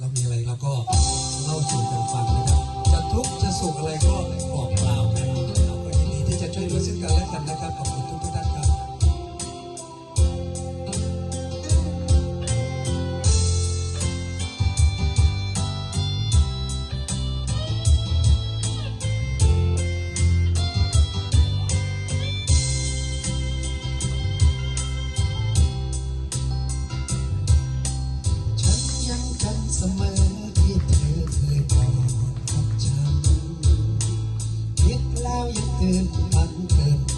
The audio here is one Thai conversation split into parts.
เรามีอะไรเราก็เล่าสู่กันฟังนะครับจะทุกข์จะสุขอะไรก็บอกกล่าวกันนะครับวันดีที่จะช่วยเหลือซึ่งกันและกันนะครับขอบคุณทุกท่าน Yeah.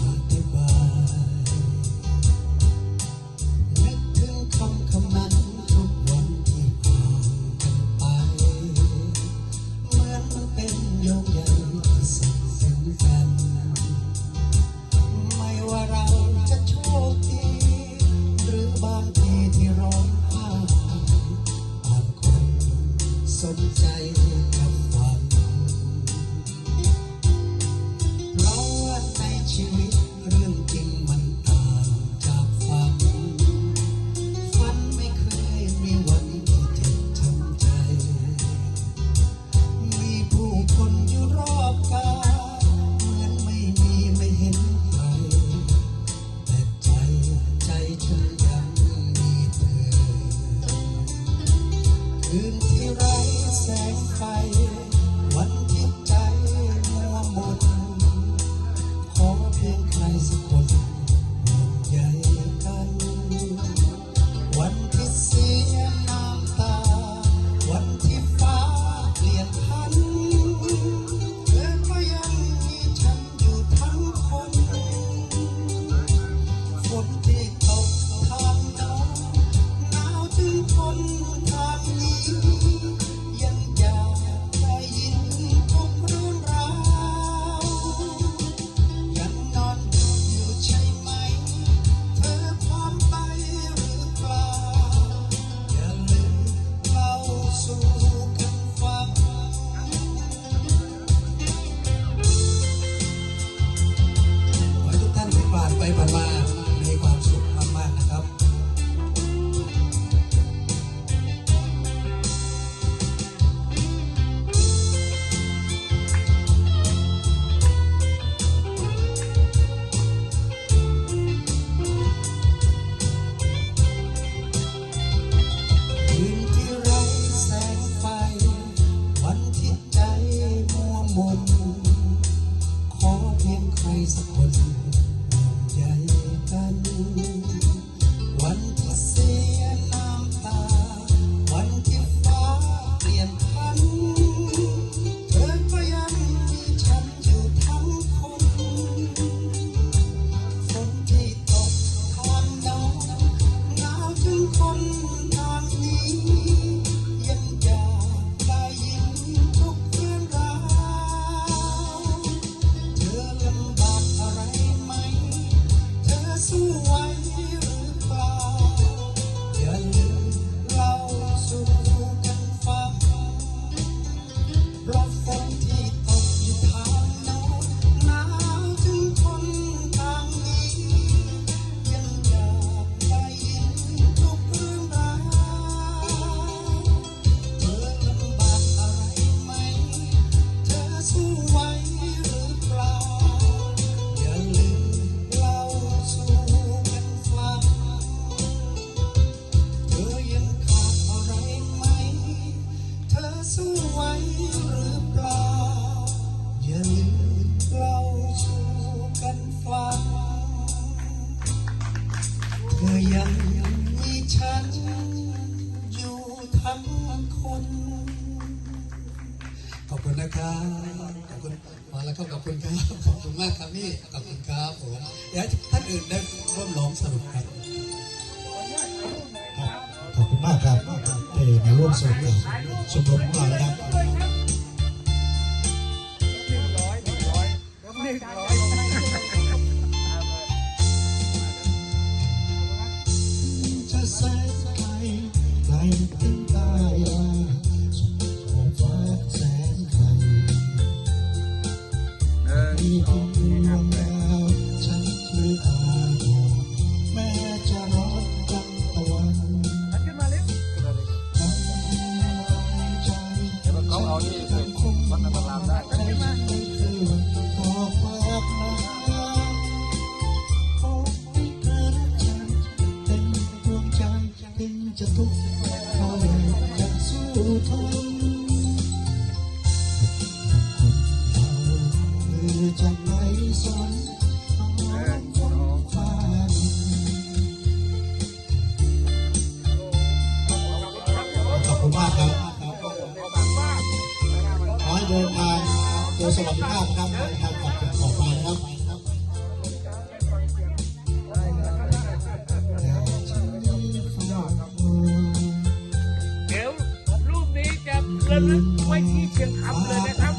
Thank you. ะครับขอบคุณมาแล้วก็ขอบคุณครับขอบคุณมากครับพี่ขอบคุณครับผมเดี๋ยวท่านอื่นได้ร่วมร้องสรุปครับขอบคุณมากครับเอ๋มาร่วมสรุปกับชมรมของเรานะครับจะใส่ใครใคร ขอให้เดินทางโดยสวัสดิภาพครับ ระลึกไว้ที่เชียงคำเลยนะครับ